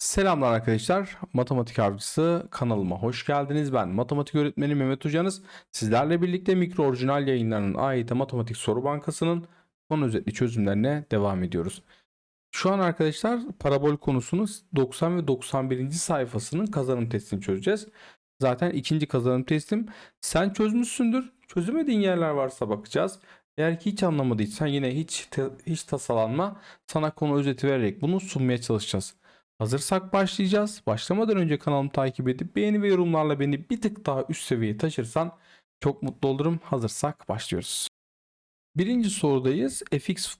Selamlar arkadaşlar. Matematik Avcısı kanalıma hoş geldiniz. Ben matematik öğretmeni Mehmet Hocanız. Sizlerle birlikte mikro orijinal yayınlarının AYT Matematik Soru Bankası'nın konu özetli çözümlerine devam ediyoruz. Şu an arkadaşlar parabol konusunu 90 ve 91. sayfasının kazanım testini çözeceğiz. Zaten ikinci kazanım testim. Sen çözmüşsündür. Çözemediğin yerler varsa bakacağız. Eğer ki hiç anlamadıysan yine hiç hiç tasalanma. Sana konu özeti vererek bunu sunmaya çalışacağız. Hazırsak başlayacağız. Başlamadan önce kanalımı takip edip beğeni ve yorumlarla beni bir tık daha üst seviyeye taşırsan çok mutlu olurum. Hazırsak başlıyoruz. Birinci sorudayız. fx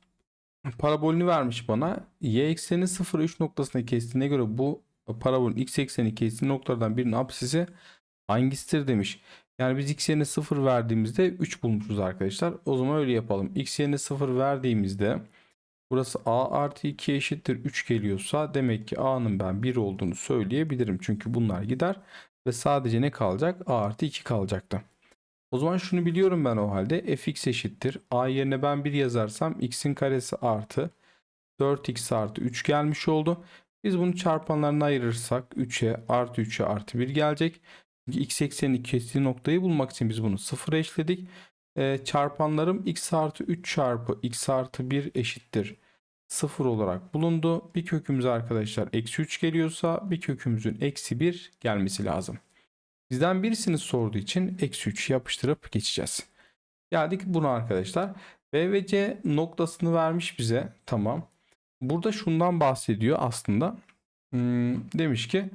parabolünü vermiş bana. y ekseni 0 3 noktasına kestiğine göre bu parabolün x ekseni kestiği noktalardan birinin apsisi hangisidir demiş. Yani biz x yerine 0 verdiğimizde 3 bulmuşuz arkadaşlar. O zaman öyle yapalım. x yerine 0 verdiğimizde Burası a artı 2 eşittir 3 geliyorsa demek ki a'nın ben 1 olduğunu söyleyebilirim. Çünkü bunlar gider ve sadece ne kalacak? a artı 2 kalacaktı. O zaman şunu biliyorum ben o halde fx eşittir. a yerine ben 1 yazarsam x'in karesi artı 4x artı 3 gelmiş oldu. Biz bunu çarpanlarına ayırırsak 3'e artı 3'e artı 1 gelecek. Çünkü x eksenini kestiği noktayı bulmak için biz bunu 0'a eşledik. Ee, çarpanlarım x artı 3 çarpı x artı 1 eşittir 0 olarak bulundu. Bir kökümüz arkadaşlar eksi 3 geliyorsa bir kökümüzün eksi 1 gelmesi lazım. Bizden birisini sorduğu için eksi 3 yapıştırıp geçeceğiz. Geldik buna arkadaşlar. B ve C noktasını vermiş bize. Tamam. Burada şundan bahsediyor aslında. Hmm, demiş ki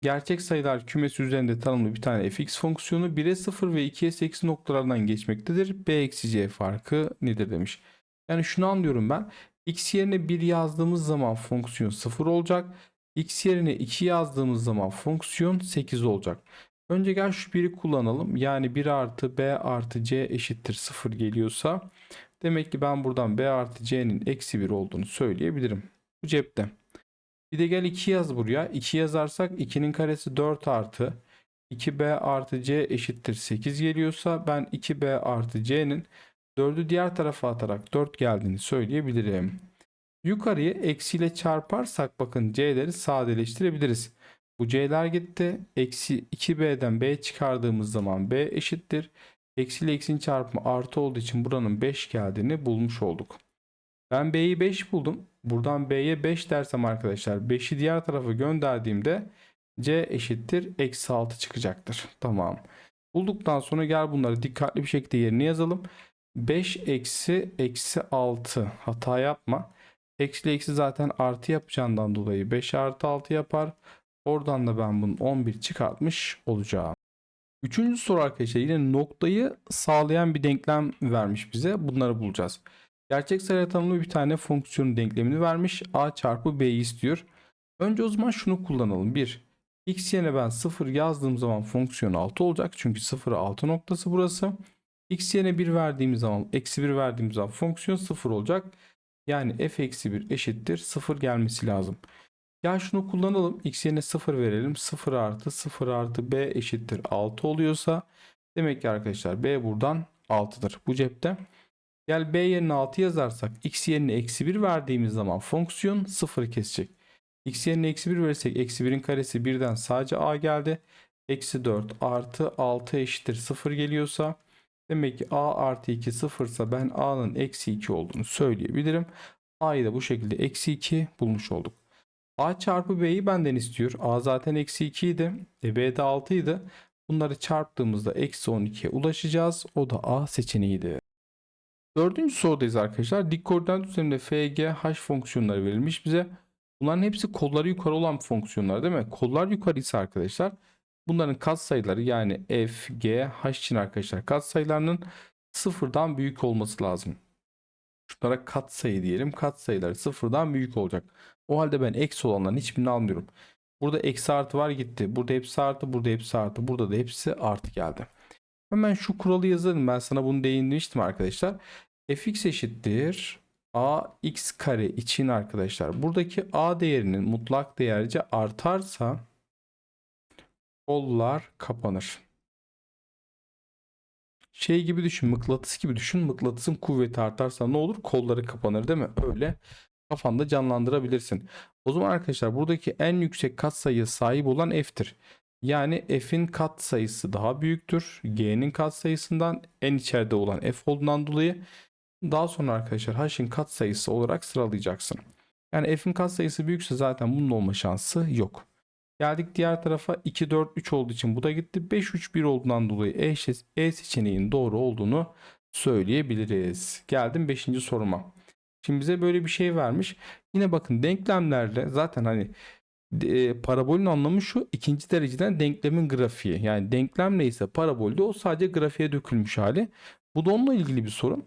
gerçek sayılar kümesi üzerinde tanımlı bir tane fx fonksiyonu 1'e 0 ve 2'ye 8 noktalardan geçmektedir. B eksi c farkı nedir demiş. Yani şunu anlıyorum ben. x yerine 1 yazdığımız zaman fonksiyon 0 olacak. x yerine 2 yazdığımız zaman fonksiyon 8 olacak. Önce gel şu 1'i kullanalım. Yani 1 artı b artı c eşittir 0 geliyorsa demek ki ben buradan b artı c'nin eksi 1 olduğunu söyleyebilirim. Bu cepte. Bir de gel 2 yaz buraya. 2 yazarsak 2'nin karesi 4 artı 2b artı c eşittir 8 geliyorsa ben 2b artı c'nin 4'ü diğer tarafa atarak 4 geldiğini söyleyebilirim. Yukarıyı eksiyle çarparsak bakın c'leri sadeleştirebiliriz. Bu c'ler gitti. Eksi 2b'den b çıkardığımız zaman b eşittir. Eksi eksinin çarpımı artı olduğu için buranın 5 geldiğini bulmuş olduk. Ben b'yi 5 buldum. Buradan b'ye 5 dersem arkadaşlar 5'i diğer tarafa gönderdiğimde c eşittir eksi 6 çıkacaktır. Tamam. Bulduktan sonra gel bunları dikkatli bir şekilde yerine yazalım. 5 eksi eksi 6 hata yapma. Eksi eksi zaten artı yapacağından dolayı 5 artı 6 yapar. Oradan da ben bunun 11 çıkartmış olacağım. Üçüncü soru arkadaşlar yine noktayı sağlayan bir denklem vermiş bize. Bunları bulacağız. Gerçek sayı tanımlı bir tane fonksiyonun denklemini vermiş. A çarpı B'yi istiyor. Önce o zaman şunu kullanalım. 1. X yerine ben 0 yazdığım zaman fonksiyon 6 olacak. Çünkü 0'ı 6 noktası burası. X yerine 1 verdiğimiz zaman, eksi 1 verdiğimiz zaman fonksiyon 0 olacak. Yani f eksi 1 eşittir 0 gelmesi lazım. Ya şunu kullanalım. X yerine 0 verelim. 0 artı 0 artı B eşittir 6 oluyorsa demek ki arkadaşlar B buradan 6'dır. Bu cepte. Gel b yerine 6 yazarsak x yerine eksi 1 verdiğimiz zaman fonksiyon 0 kesecek. x yerine eksi 1 verirsek eksi 1'in karesi 1'den sadece a geldi. Eksi 4 artı 6 eşittir 0 geliyorsa demek ki a artı 2 0 ise ben a'nın eksi 2 olduğunu söyleyebilirim. a'yı da bu şekilde eksi 2 bulmuş olduk. a çarpı b'yi benden istiyor. a zaten eksi 2 idi. E, b de 6 idi. Bunları çarptığımızda eksi 12'ye ulaşacağız. O da a seçeneğiydi. Dördüncü sorudayız arkadaşlar. Dik koordinat üzerinde f, h fonksiyonları verilmiş bize. Bunların hepsi kolları yukarı olan fonksiyonlar değil mi? Kollar yukarı ise arkadaşlar bunların katsayıları yani f, g, h için arkadaşlar katsayılarının sıfırdan büyük olması lazım. Şunlara katsayı diyelim. Katsayıları sıfırdan büyük olacak. O halde ben eksi olanların hiçbirini almıyorum. Burada eksi artı var gitti. Burada hepsi artı, burada hepsi artı. Burada da hepsi artı geldi. Hemen şu kuralı yazalım. Ben sana bunu değinmiştim arkadaşlar. Fx eşittir ax kare için arkadaşlar. Buradaki a değerinin mutlak değerce artarsa kollar kapanır. Şey gibi düşün, mıknatıs gibi düşün. Mıknatısın kuvveti artarsa ne olur? Kolları kapanır değil mi? Öyle. kafanda canlandırabilirsin. O zaman arkadaşlar buradaki en yüksek katsayıya sahip olan f'tir. Yani f'in katsayısı daha büyüktür. G'nin katsayısından en içeride olan f olduğundan dolayı daha sonra arkadaşlar h'in katsayısı olarak sıralayacaksın. Yani f'in katsayısı büyükse zaten bunun olma şansı yok. Geldik diğer tarafa 2 4 3 olduğu için bu da gitti. 5 3 1 olduğundan dolayı E, e seçeneğinin doğru olduğunu söyleyebiliriz. Geldim 5. soruma. Şimdi bize böyle bir şey vermiş. Yine bakın denklemlerle zaten hani e, parabolün anlamı şu ikinci dereceden denklemin grafiği. Yani denklem neyse parabolde o sadece grafiğe dökülmüş hali. Bu da onunla ilgili bir soru.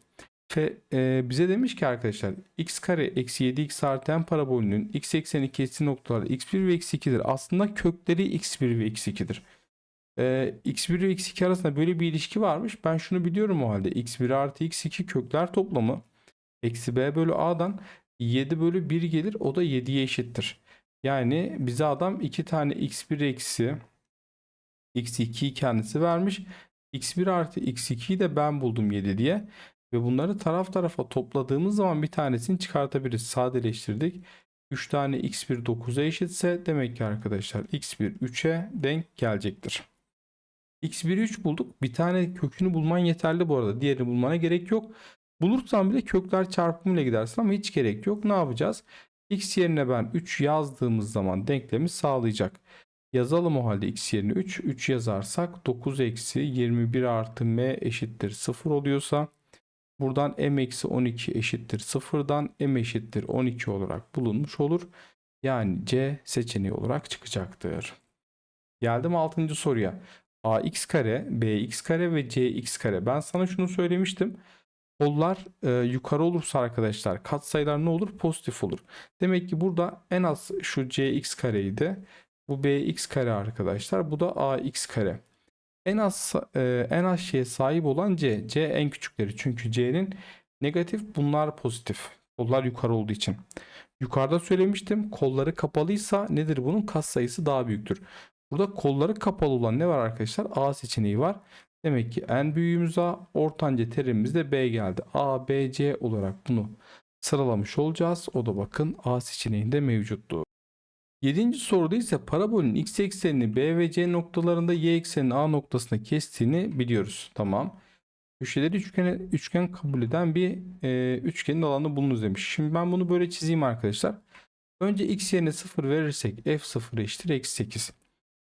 Ve e, bize demiş ki arkadaşlar x kare eksi 7x artı n parabolünün x ekseni kesiştiği noktaları x1 ve x2'dir. Aslında kökleri x1 ve x2'dir. E, x1 ve x2 arasında böyle bir ilişki varmış. Ben şunu biliyorum o halde. x1 artı x2 kökler toplamı eksi b bölü a'dan 7 bölü 1 gelir. O da 7'ye eşittir. Yani bize adam 2 tane x1 eksi x2'yi kendisi vermiş. x1 artı x2'yi de ben buldum 7 diye. Ve bunları taraf tarafa topladığımız zaman bir tanesini çıkartabiliriz. Sadeleştirdik. 3 tane x1 9'a eşitse demek ki arkadaşlar x1 3'e denk gelecektir. x1'i 3 bulduk. Bir tane kökünü bulman yeterli bu arada. Diğerini bulmana gerek yok. Bulursan bile kökler çarpımıyla gidersin ama hiç gerek yok. Ne yapacağız? x yerine ben 3 yazdığımız zaman denklemi sağlayacak. Yazalım o halde x yerine 3. 3 yazarsak 9 eksi 21 artı m eşittir 0 oluyorsa buradan m eksi 12 eşittir 0'dan m eşittir 12 olarak bulunmuş olur. Yani C seçeneği olarak çıkacaktır. Geldim 6. soruya. ax kare, bx kare ve cx kare. Ben sana şunu söylemiştim. Kollar e, yukarı olursa arkadaşlar katsayılar ne olur? Pozitif olur. Demek ki burada en az şu cx kareydi. Bu bx kare arkadaşlar. Bu da ax kare. En az e, en az şeye sahip olan c. c en küçükleri. Çünkü c'nin negatif bunlar pozitif. Kollar yukarı olduğu için. Yukarıda söylemiştim. Kolları kapalıysa nedir bunun? Kat sayısı daha büyüktür. Burada kolları kapalı olan ne var arkadaşlar? A seçeneği var. Demek ki en büyüğümüz A, ortanca terimimiz de B geldi. A, B, C olarak bunu sıralamış olacağız. O da bakın A seçeneğinde mevcuttu. Yedinci soruda ise parabolün x eksenini B ve C noktalarında y ekseninin A noktasına kestiğini biliyoruz. Tamam. Köşeleri üçgen, üçgen kabul eden bir e, üçgenin alanı bulunuz demiş. Şimdi ben bunu böyle çizeyim arkadaşlar. Önce x yerine 0 verirsek f0 eşittir eksi 8.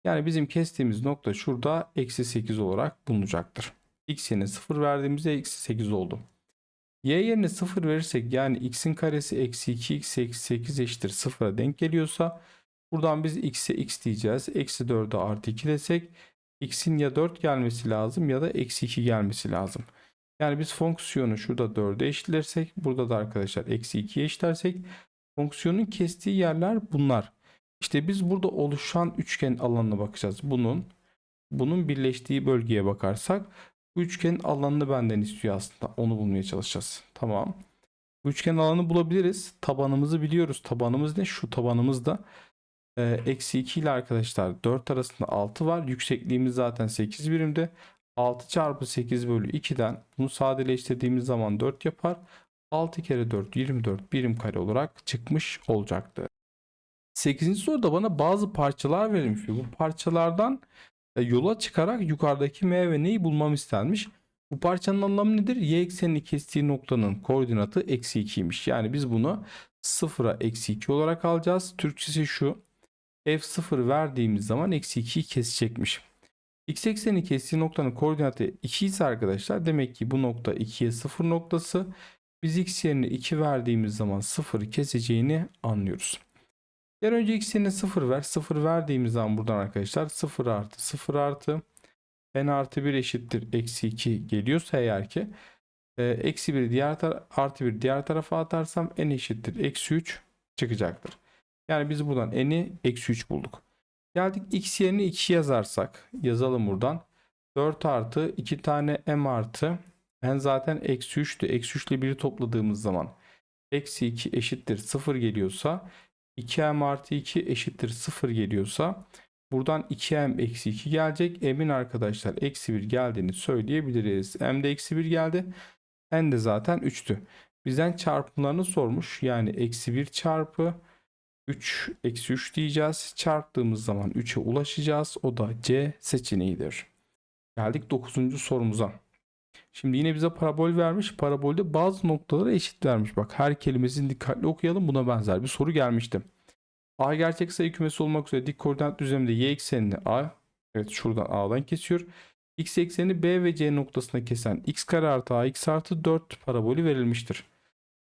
Yani bizim kestiğimiz nokta şurada eksi 8 olarak bulunacaktır. X yerine 0 verdiğimizde eksi 8 oldu. Y yerine 0 verirsek yani x'in karesi eksi 2x eksi 8 eşittir 0'a denk geliyorsa buradan biz x'e x diyeceğiz. Eksi 4'e artı 2 desek x'in ya 4 gelmesi lazım ya da eksi 2 gelmesi lazım. Yani biz fonksiyonu şurada 4'e eşitlersek burada da arkadaşlar eksi 2'ye eşitlersek fonksiyonun kestiği yerler bunlar. İşte biz burada oluşan üçgen alanına bakacağız. Bunun bunun birleştiği bölgeye bakarsak bu üçgenin alanını benden istiyor aslında. Onu bulmaya çalışacağız. Tamam. Bu üçgen alanı bulabiliriz. Tabanımızı biliyoruz. Tabanımız ne? Şu tabanımız da eksi 2 ile arkadaşlar 4 arasında 6 var. Yüksekliğimiz zaten 8 birimde. 6 çarpı 8 bölü 2'den bunu sadeleştirdiğimiz zaman 4 yapar. 6 kere 4 24 birim kare olarak çıkmış olacaktı. 8. soruda bana bazı parçalar verilmiş. Bu parçalardan e, yola çıkarak yukarıdaki m ve n'yi bulmam istenmiş. Bu parçanın anlamı nedir? Y eksenini kestiği noktanın koordinatı eksi 2'ymiş. Yani biz bunu 0'a eksi 2 olarak alacağız. Türkçesi şu. F0 verdiğimiz zaman eksi 2'yi kesecekmiş. X eksenini kestiği noktanın koordinatı 2 ise arkadaşlar demek ki bu nokta 2'ye 0 noktası. Biz x yerine 2 verdiğimiz zaman 0'ı keseceğini anlıyoruz. Yer önce x yerine 0 ver. 0 verdiğimiz zaman buradan arkadaşlar 0 artı 0 artı n artı 1 eşittir eksi 2 geliyorsa eğer ki e, eksi 1 diğer tar- artı 1 diğer tarafa atarsam n eşittir eksi 3 çıkacaktır. Yani biz buradan n'i eksi 3 bulduk. Geldik x yerine 2 yazarsak yazalım buradan. 4 artı 2 tane m artı n zaten eksi 3'tü. Eksi 3 ile 1'i topladığımız zaman eksi 2 eşittir 0 geliyorsa 2m artı 2 eşittir 0 geliyorsa buradan 2m eksi 2 gelecek. m'in arkadaşlar eksi 1 geldiğini söyleyebiliriz. m'de eksi 1 geldi. n de zaten 3'tü. bizden çarpımlarını sormuş. Yani eksi 1 çarpı 3 eksi 3 diyeceğiz. Çarptığımız zaman 3'e ulaşacağız. O da C seçeneğidir. Geldik 9. sorumuza. Şimdi yine bize parabol vermiş. Parabolde bazı noktaları eşit vermiş. Bak her kelimesini dikkatli okuyalım. Buna benzer bir soru gelmişti. A gerçek sayı kümesi olmak üzere dik koordinat düzleminde y eksenini A. Evet şuradan A'dan kesiyor. X ekseni B ve C noktasına kesen x kare artı ax artı 4 parabolü verilmiştir.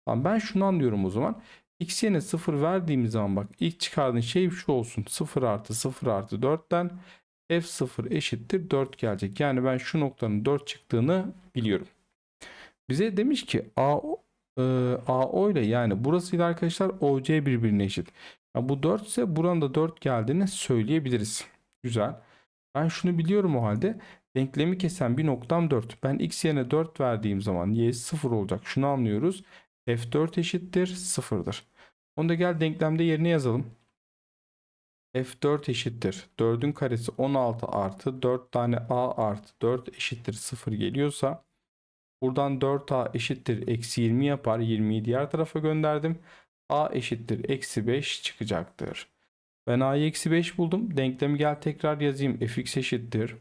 Ben şunu anlıyorum o zaman. X yerine 0 verdiğimiz zaman bak ilk çıkardığın şey şu olsun. 0 artı 0 artı 4'ten f0 eşittir 4 gelecek. Yani ben şu noktanın 4 çıktığını biliyorum. Bize demiş ki A, e, AO ile yani burasıyla arkadaşlar OC birbirine eşit. Ya bu 4 ise buranın da 4 geldiğini söyleyebiliriz. Güzel. Ben şunu biliyorum o halde. Denklemi kesen bir noktam 4. Ben x yerine 4 verdiğim zaman y 0 olacak. Şunu anlıyoruz. F4 eşittir 0'dır. Onu da gel denklemde yerine yazalım. f4 eşittir. 4'ün karesi 16 artı 4 tane a artı 4 eşittir 0 geliyorsa buradan 4a eşittir eksi 20 yapar. 20'yi diğer tarafa gönderdim. a eşittir eksi 5 çıkacaktır. Ben a'yı eksi 5 buldum. Denklemi gel tekrar yazayım. fx eşittir.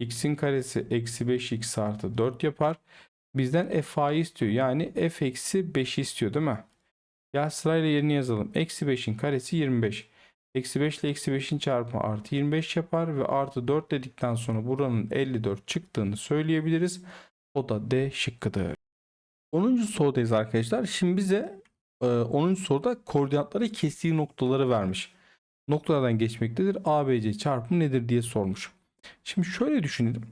x'in karesi eksi 5x artı 4 yapar. Bizden fa'yı istiyor. Yani f eksi 5 istiyor değil mi? Gel sırayla yerini yazalım. Eksi 5'in karesi 25. Eksi 5 ile eksi 5'in çarpımı artı 25 yapar ve artı 4 dedikten sonra buranın 54 çıktığını söyleyebiliriz. O da D şıkkıdır. 10. sorudayız arkadaşlar. Şimdi bize e, 10. soruda koordinatları kestiği noktaları vermiş. Noktalardan geçmektedir. ABC çarpımı nedir diye sormuş. Şimdi şöyle düşünelim.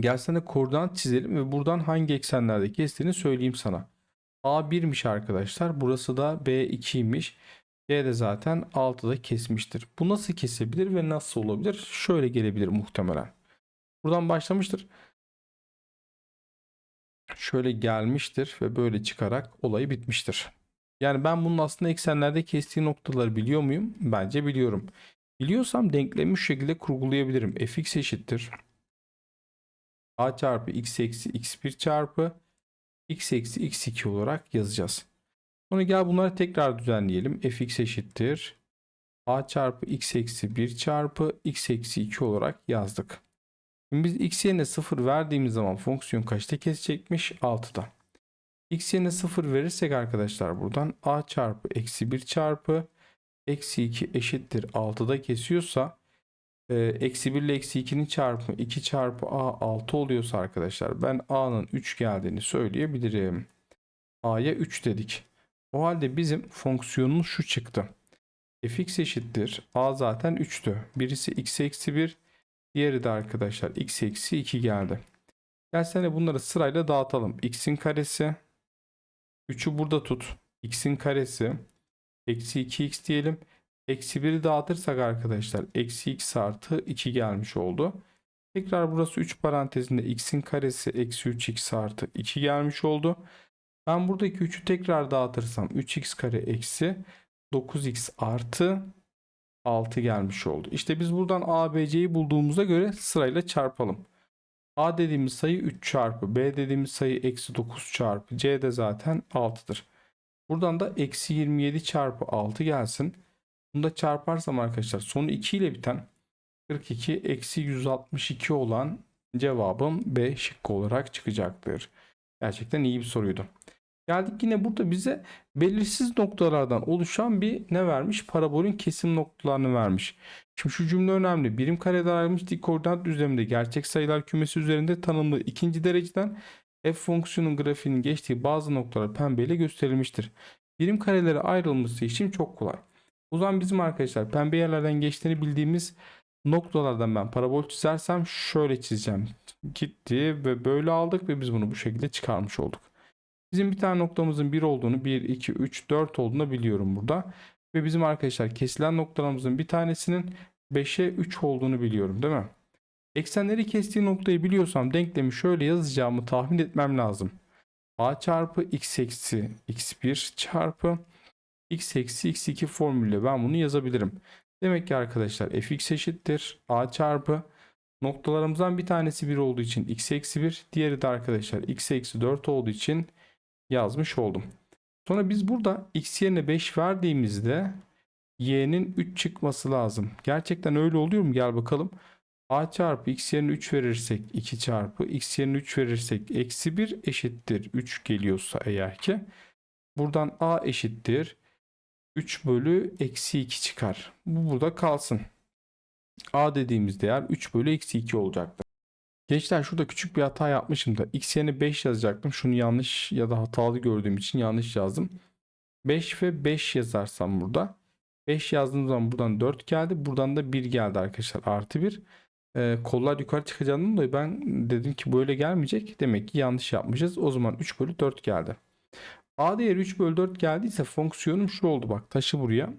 Gelsene koordinat çizelim ve buradan hangi eksenlerde kestiğini söyleyeyim sana. A1'miş arkadaşlar. Burası da B2'ymiş. C de zaten 6'da kesmiştir. Bu nasıl kesebilir ve nasıl olabilir? Şöyle gelebilir muhtemelen. Buradan başlamıştır. Şöyle gelmiştir ve böyle çıkarak olayı bitmiştir. Yani ben bunun aslında eksenlerde kestiği noktaları biliyor muyum? Bence biliyorum. Biliyorsam denklemi şu şekilde kurgulayabilirim. fx eşittir. A çarpı x eksi x1 çarpı x eksi x2 olarak yazacağız. Sonra gel bunları tekrar düzenleyelim. fx eşittir. a çarpı x eksi 1 çarpı x eksi 2 olarak yazdık. Şimdi biz x yerine 0 verdiğimiz zaman fonksiyon kaçta kesecekmiş? 6'da. x yerine 0 verirsek arkadaşlar buradan a çarpı eksi 1 çarpı eksi 2 eşittir 6'da kesiyorsa eksi 1 ile eksi 2'nin çarpımı 2 çarpı a 6 oluyorsa arkadaşlar ben a'nın 3 geldiğini söyleyebilirim. a'ya 3 dedik. O halde bizim fonksiyonumuz şu çıktı. fx eşittir. a zaten 3'tü. Birisi x eksi 1. Diğeri de arkadaşlar x eksi 2 geldi. Gelsene bunları sırayla dağıtalım. x'in karesi. 3'ü burada tut. x'in karesi. Eksi 2x diyelim. Eksi 1'i dağıtırsak arkadaşlar eksi x artı 2 gelmiş oldu. Tekrar burası 3 parantezinde x'in karesi eksi 3x artı 2 gelmiş oldu. Ben buradaki 3'ü tekrar dağıtırsam 3x kare eksi 9x artı 6 gelmiş oldu. İşte biz buradan A, B, C'yi bulduğumuza göre sırayla çarpalım. A dediğimiz sayı 3 çarpı B dediğimiz sayı eksi 9 çarpı C de zaten 6'dır. Buradan da eksi 27 çarpı 6 gelsin. Bunu da çarparsam arkadaşlar sonu 2 ile biten 42 eksi 162 olan cevabım B şıkkı olarak çıkacaktır. Gerçekten iyi bir soruydu. Geldik yine burada bize belirsiz noktalardan oluşan bir ne vermiş? Parabolün kesim noktalarını vermiş. Şimdi şu cümle önemli. Birim karede ayrılmış dik koordinat düzleminde gerçek sayılar kümesi üzerinde tanımlı ikinci dereceden f fonksiyonun grafiğinin geçtiği bazı noktalar pembeyle gösterilmiştir. Birim karelere ayrılması için çok kolay. O zaman bizim arkadaşlar pembe yerlerden geçtiğini bildiğimiz noktalardan ben parabol çizersem şöyle çizeceğim. Gitti ve böyle aldık ve biz bunu bu şekilde çıkarmış olduk. Bizim bir tane noktamızın 1 olduğunu 1, 2, 3, 4 olduğunu biliyorum burada. Ve bizim arkadaşlar kesilen noktalarımızın bir tanesinin 5'e 3 olduğunu biliyorum değil mi? Eksenleri kestiği noktayı biliyorsam denklemi şöyle yazacağımı tahmin etmem lazım. a çarpı x eksi x1 çarpı x eksi x2 formülüyle ben bunu yazabilirim. Demek ki arkadaşlar fx eşittir a çarpı noktalarımızdan bir tanesi 1 olduğu için x eksi 1 diğeri de arkadaşlar x eksi 4 olduğu için yazmış oldum. Sonra biz burada x yerine 5 verdiğimizde y'nin 3 çıkması lazım. Gerçekten öyle oluyor mu? Gel bakalım. a çarpı x yerine 3 verirsek 2 çarpı x yerine 3 verirsek eksi 1 eşittir 3 geliyorsa eğer ki buradan a eşittir 3 bölü eksi 2 çıkar. Bu burada kalsın. a dediğimiz değer 3 bölü eksi 2 olacaktır. Gençler şurada küçük bir hata yapmışım da x yerine 5 yazacaktım. Şunu yanlış ya da hatalı gördüğüm için yanlış yazdım. 5 ve 5 yazarsam burada 5 yazdığım zaman buradan 4 geldi. Buradan da 1 geldi arkadaşlar. Artı 1. Ee, kollar yukarı çıkacağından dolayı ben dedim ki böyle gelmeyecek. Demek ki yanlış yapmışız. O zaman 3 bölü 4 geldi. A değeri 3 bölü 4 geldiyse fonksiyonum şu oldu bak. Taşı buraya.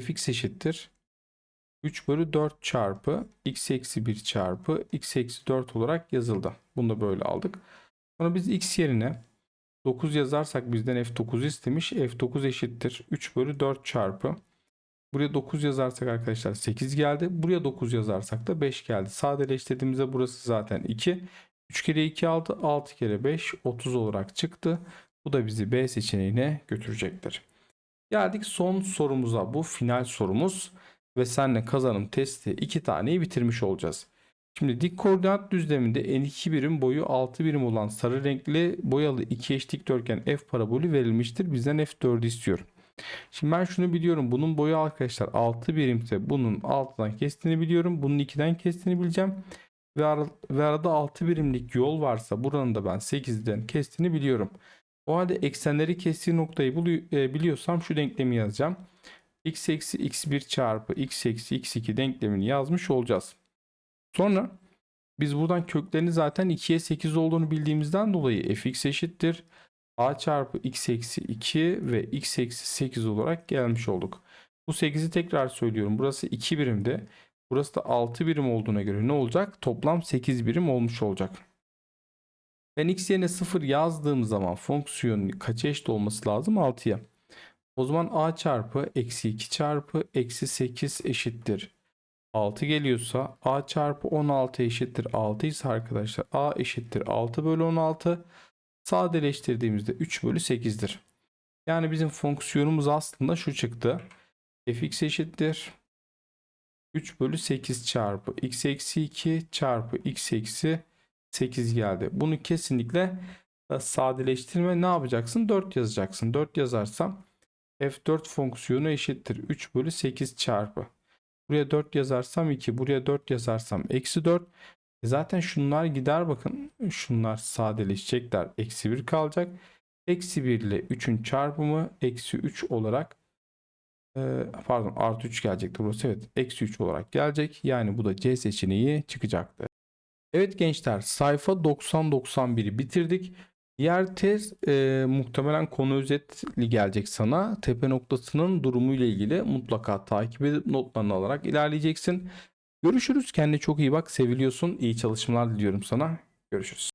fx eşittir. 3 bölü 4 çarpı x eksi 1 çarpı x eksi 4 olarak yazıldı. Bunu da böyle aldık. Sonra biz x yerine 9 yazarsak bizden f9 istemiş. f9 eşittir 3 bölü 4 çarpı. Buraya 9 yazarsak arkadaşlar 8 geldi. Buraya 9 yazarsak da 5 geldi. Sadeleştirdiğimizde burası zaten 2. 3 kere 2 6, 6 kere 5 30 olarak çıktı. Bu da bizi B seçeneğine götürecektir. Geldik son sorumuza. Bu final sorumuz ve senle kazanım testi iki taneyi bitirmiş olacağız. Şimdi dik koordinat düzleminde n2 birim boyu 6 birim olan sarı renkli boyalı iki eş dikdörtgen f parabolü verilmiştir. Bizden f4'ü istiyor. Şimdi ben şunu biliyorum. Bunun boyu arkadaşlar 6 birimse bunun altından kestiğini biliyorum. Bunun 2'den kestiğini bileceğim. Ve, ara- ve arada 6 birimlik yol varsa buranın da ben 8'den kestiğini biliyorum. O halde eksenleri kestiği noktayı e, biliyorsam şu denklemi yazacağım. x eksi x1 çarpı x eksi x2 denklemini yazmış olacağız. Sonra biz buradan köklerini zaten 2'ye 8 olduğunu bildiğimizden dolayı fx eşittir. a çarpı x eksi 2 ve x eksi 8 olarak gelmiş olduk. Bu 8'i tekrar söylüyorum. Burası 2 birimde. Burası da 6 birim olduğuna göre ne olacak? Toplam 8 birim olmuş olacak. Ben x yerine 0 yazdığım zaman fonksiyonun kaça eşit olması lazım? 6'ya. O zaman a çarpı eksi 2 çarpı eksi 8 eşittir. 6 geliyorsa a çarpı 16 eşittir 6 ise arkadaşlar a eşittir 6 bölü 16 sadeleştirdiğimizde 3 bölü 8'dir. Yani bizim fonksiyonumuz aslında şu çıktı. fx eşittir 3 bölü 8 çarpı x eksi 2 çarpı x eksi 8 geldi. Bunu kesinlikle e, sadeleştirme ne yapacaksın? 4 yazacaksın. 4 yazarsam f4 fonksiyonu eşittir 3 bölü 8 çarpı. Buraya 4 yazarsam 2. Buraya 4 yazarsam eksi 4. E Zaten şunlar gider bakın. Şunlar sadeleşecekler. Eksi 1 kalacak. Eksi 1 ile 3'ün çarpımı eksi 3 olarak e, pardon artı 3 gelecekti burası. Evet eksi 3 olarak gelecek. Yani bu da C seçeneği çıkacaktı. Evet gençler sayfa 90-91'i bitirdik. Diğer tez e, muhtemelen konu özetli gelecek sana. Tepe noktasının durumu ile ilgili mutlaka takip edip notlarını alarak ilerleyeceksin. Görüşürüz. Kendine çok iyi bak. Seviliyorsun. İyi çalışmalar diliyorum sana. Görüşürüz.